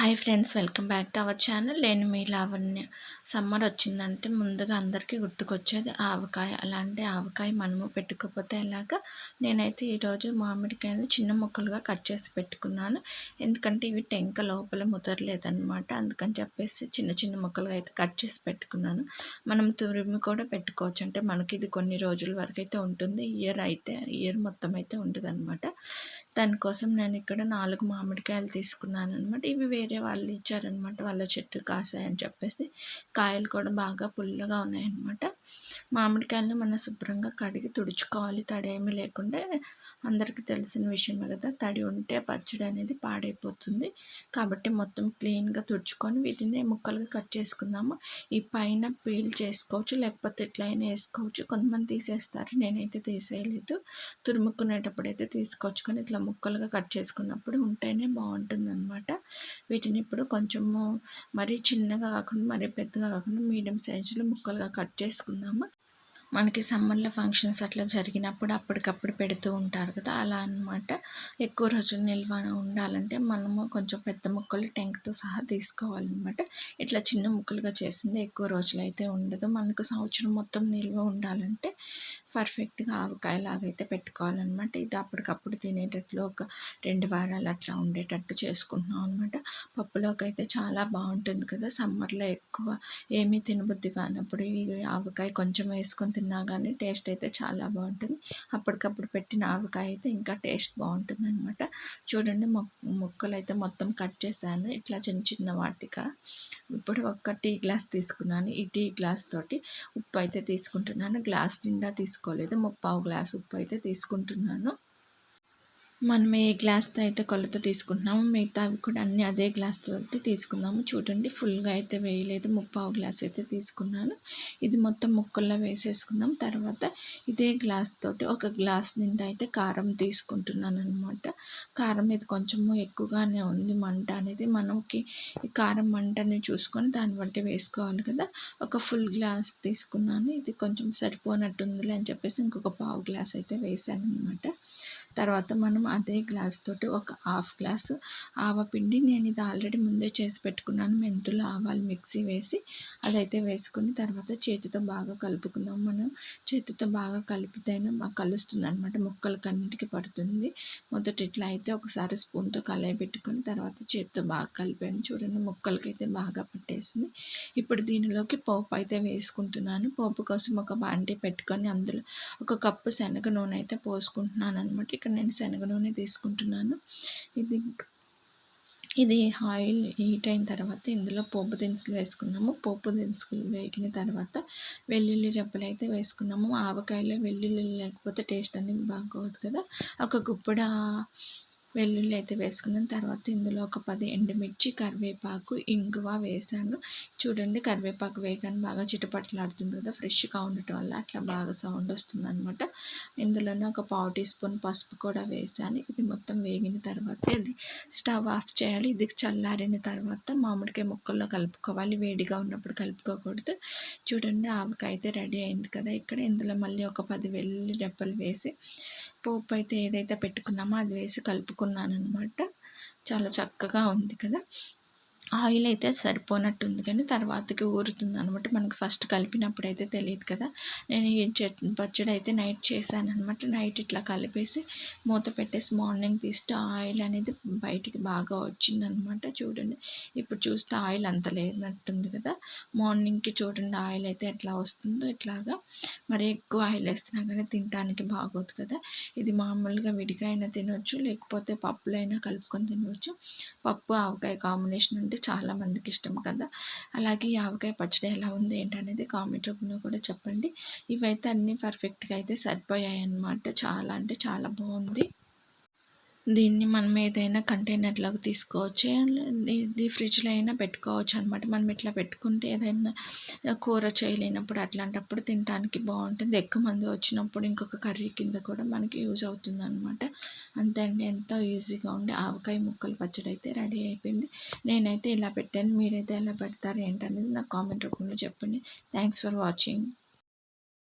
Hi friends welcome back to our channel. నేను మీ Lavanya. Summer వచ్చిందంటే ముందుగా అందరికీ గుర్తుకొచ్చేది ఆవకాయ. అలాంటి ఆవకాయ మనము పెట్టుకోకపోతే ఎలాగా? నేనైతే ఈరోజు మామిడికాయని చిన్న ముక్కలుగా కట్ చేసి పెట్టుకున్నాను. ఎందుకంటే ఇవి టెంక లోపల ముదరలేదన్నమాట. అందుకని చెప్పేసి చిన్న చిన్న ముక్కలుగా అయితే కట్ చేసి పెట్టుకున్నాను. మనం తురిమి కూడా పెట్టుకోవచ్చు. అంటే మనకి ఇది కొన్ని రోజుల వరకు అయితే ఉంటుంది. ఇయర్ అయితే ఇయర్ మొత్తం అయితే ఉంటుంది దానికోసం నేను ఇక్కడ నాలుగు మామిడికాయలు తీసుకున్నాను అనమాట ఇవి వేరే వాళ్ళు ఇచ్చారనమాట వాళ్ళ చెట్టు కాసాయని చెప్పేసి. కాయలు కూడా బాగా పుల్లగా ఉన్నాయన్నమాట. మామిడికాయలను మనం శుభ్రంగా కడిగి తుడుచుకోవాలి. తడి ఏమీ లేకుండా అందరికీ తెలిసిన విషయమే కదా తడి ఉంటే పచ్చడి అనేది పాడైపోతుంది. కాబట్టి మొత్తం క్లీన్గా తుడుచుకొని వీటిని ముక్కలుగా కట్ చేసుకుందాము. ఈ పైన పీల్ చేసుకోవచ్చు లేకపోతే ఎట్లయినా వేసుకోవచ్చు. కొంతమంది తీసేస్తారు నేనైతే తీసేయలేదు. తురుముకునేటప్పుడు అయితే తీసుకోవచ్చు. కానీ ఇట్లా ముక్కలుగా కట్ చేసుకున్నప్పుడు ఉంటేనే బాగుంటుంది అనమాట వీటిని ఇప్పుడు కొంచెము మరీ చిన్నగా కాకుండా మరీ పెద్దగా కాకుండా మీడియం సైజులో ముక్కలుగా కట్ చేసుకుందాము మనకి సమ్మర్లో ఫంక్షన్స్ అట్లా జరిగినప్పుడు అప్పటికప్పుడు పెడుతూ ఉంటారు కదా అలా అనమాట ఎక్కువ రోజులు నిల్వ ఉండాలంటే మనము కొంచెం పెద్ద ముక్కలు టెంక్తో సహా తీసుకోవాలన్నమాట. ఇట్లా చిన్న ముక్కలుగా చేసింది ఎక్కువ రోజులు అయితే ఉండదు. మనకు సంవత్సరం మొత్తం నిల్వ ఉండాలంటే పర్ఫెక్ట్గా ఆవకాయలాగా అయితే పెట్టుకోవాలన్నమాట. ఇది అప్పటికప్పుడు తినేటట్లు ఒక రెండు వారాలు అట్లా ఉండేటట్టు చేసుకుంటున్నాం అనమాట పప్పులోకి అయితే చాలా బాగుంటుంది కదా సమ్మర్లో ఎక్కువ ఏమీ తినబుద్ధి కానప్పుడు ఆవకాయ కొంచెం వేసుకొని తిన్నా కానీ టేస్ట్ అయితే చాలా బాగుంటుంది. అప్పటికప్పుడు పెట్టిన ఆవకాయ అయితే ఇంకా టేస్ట్ బాగుంటుంది అనమాట చూడండి ముక్కలు అయితే మొత్తం కట్ చేశాను. ఇట్లా చిన్న చిన్న వాటిగా ఇప్పుడు ఒక టీ గ్లాస్ తీసుకున్నాను. ఈ టీ గ్లాస్ తోటి ఉప్పు అయితే తీసుకుంటున్నాను. గ్లాస్ నిండా తీసుకోలేదు. ముప్పావు గ్లాస్ ఉప్పు అయితే తీసుకుంటున్నాను. మనం ఏ గ్లాస్తో అయితే కొలత తీసుకుంటున్నామో మిగతావి కూడా అన్నీ అదే గ్లాస్తో తీసుకున్నాము చూడండి ఫుల్గా అయితే వేయలేదు. ముప్పావు గ్లాస్ అయితే తీసుకున్నాను. ఇది మొత్తం ముక్కల్లో వేసేసుకుందాం. తర్వాత ఇదే గ్లాస్ తోటి ఒక గ్లాస్ నిండా అయితే కారం తీసుకుంటున్నాను అనమాట కారం ఇది కొంచెము ఎక్కువగానే ఉంది మంట అనేది. మనకి కారం మంటని చూసుకొని దాన్ని బట్టి వేసుకోవాలి కదా. ఒక ఫుల్ గ్లాస్ తీసుకున్నాను. ఇది కొంచెం సరిపోనట్టుందిలే అని చెప్పేసి ఇంకొక పావు గ్లాస్ అయితే వేసాను అనమాట తర్వాత మనం అదే గ్లాస్ తోటి ఒక హాఫ్ గ్లాస్ ఆవపిండి నేను ఇది ఆల్రెడీ ముందే చేసి పెట్టుకున్నాను. మెంతులు ఆవాలు మిక్సీ వేసి అదైతే వేసుకుని తర్వాత చేతితో బాగా కలుపుకుందాం. మనం చేతితో బాగా కలిపితేనే మాకు కలుస్తుంది అనమాట ముక్కలకన్నిటికి పడుతుంది. మొదట ఇట్లా అయితే ఒకసారి స్పూన్తో కలయి పెట్టుకొని తర్వాత చేతితో బాగా కలిపాను. చూడండి ముక్కలకి అయితే బాగా పట్టేసింది. ఇప్పుడు దీనిలోకి పోపు అయితే వేసుకుంటున్నాను. పోపు కోసం ఒక బాండి పెట్టుకొని అందులో ఒక కప్పు శనగ నూనె అయితే పోసుకుంటున్నాను అనమాట ఇక్కడ నేను శనగ నూనె నూనె తీసుకుంటున్నాను. ఇది ఇది ఆయిల్ హీట్ అయిన తర్వాత ఇందులో పోపు దినుసులు వేసుకున్నాము. పోపు దినుసులు వేగిన తర్వాత వెల్లుల్లి రెప్పలు అయితే వేసుకున్నాము. ఆవకాయలో వెల్లుల్లి లేకపోతే టేస్ట్ అనేది బాగోదు కదా. ఒక గుప్పడ వెల్లుల్లి అయితే వేసుకున్నాను. తర్వాత ఇందులో ఒక పది ఎండుమిర్చి కరివేపాకు ఇంగువ వేసాను చూడండి కరివేపాకు వేగానే బాగా చిటపట్లాడుతుంది కదా ఫ్రెష్గా ఉండటం వల్ల అట్లా బాగా సౌండ్ వస్తుంది అనమాట ఇందులోనే ఒక పావు టీ స్పూన్ పసుపు కూడా వేసాను ఇది మొత్తం వేగిన తర్వాత ఇది స్టవ్ ఆఫ్ చేయాలి. ఇది చల్లారిన తర్వాత మామిడికాయ ముక్కల్లో కలుపుకోవాలి. వేడిగా ఉన్నప్పుడు కలుపుకోకూడదు. చూడండి ఆవకాయ అయితే రెడీ అయింది కదా ఇక్కడ ఇందులో మళ్ళీ ఒక పది వెల్లుల్లి రెప్పలు వేసి పోపు అయితే ఏదైతే పెట్టుకున్నామో అది వేసి కలుపుకున్నాను అనమాట చాలా చక్కగా ఉంది కదా. ఆయిల్ అయితే సరిపోనట్టుంది కానీ తర్వాతకి ఊరుతుంది అనమాట మనకు ఫస్ట్ కలిపినప్పుడు అయితే తెలియదు కదా. నేను ఈ చట్నీ పచ్చడి అయితే నైట్ చేశాను అనమాట నైట్ ఇట్లా కలిపేసి మూత పెట్టేసి మార్నింగ్ తీస్తే ఆయిల్ అనేది బయటికి బాగా వచ్చిందనమాట చూడండి. ఇప్పుడు చూస్తే ఆయిల్ అంత లేనట్టుంది కదా. మార్నింగ్కి చూడండి ఆయిల్ అయితే ఎట్లా వస్తుందో ఇట్లాగా. మరి ఎక్కువ ఆయిల్ వేస్తున్నా కానీ తినడానికి బాగోదు కదా. ఇది మామూలుగా విడిగా అయినా తినవచ్చు లేకపోతే పప్పులో అయినా కలుపుకొని తినవచ్చు పప్పు ఆవకాయ కాంబినేషన్ అంటే చాలా మందికి ఇష్టం కదా. అలాగే ఈ ఆవకాయ పచ్చడి ఎలా ఉంది ఏంటనేది కామెంట్ రూపంలో కూడా చెప్పండి. ఇవైతే అన్నీ పర్ఫెక్ట్గా అయితే సరిపోయాయి అన్నమాట చాలా అంటే చాలా బాగుంది. దీన్ని మనం ఏదైనా కంటైనర్లోకి తీసుకోవచ్చు. ఇది ఫ్రిడ్జ్లో అయినా పెట్టుకోవచ్చు అనమాట మనం ఇట్లా పెట్టుకుంటే ఏదైనా కూర చేయలేనప్పుడు అట్లాంటప్పుడు తినడానికి బాగుంటుంది. ఎక్కువ మంది వచ్చినప్పుడు ఇంకొక కర్రీ కింద కూడా మనకి యూజ్ అవుతుంది అనమాట అంతే అండి. ఎంతో ఈజీగా ఉండే ఆవకాయ ముక్కలు పచ్చడి అయితే రెడీ అయిపోయింది. నేనైతే ఇలా పెట్టాను. మీరైతే ఎలా పెడతారు ఏంటనేది నాకు కామెంట్ రూపంలో చెప్పండి. Thanks for watching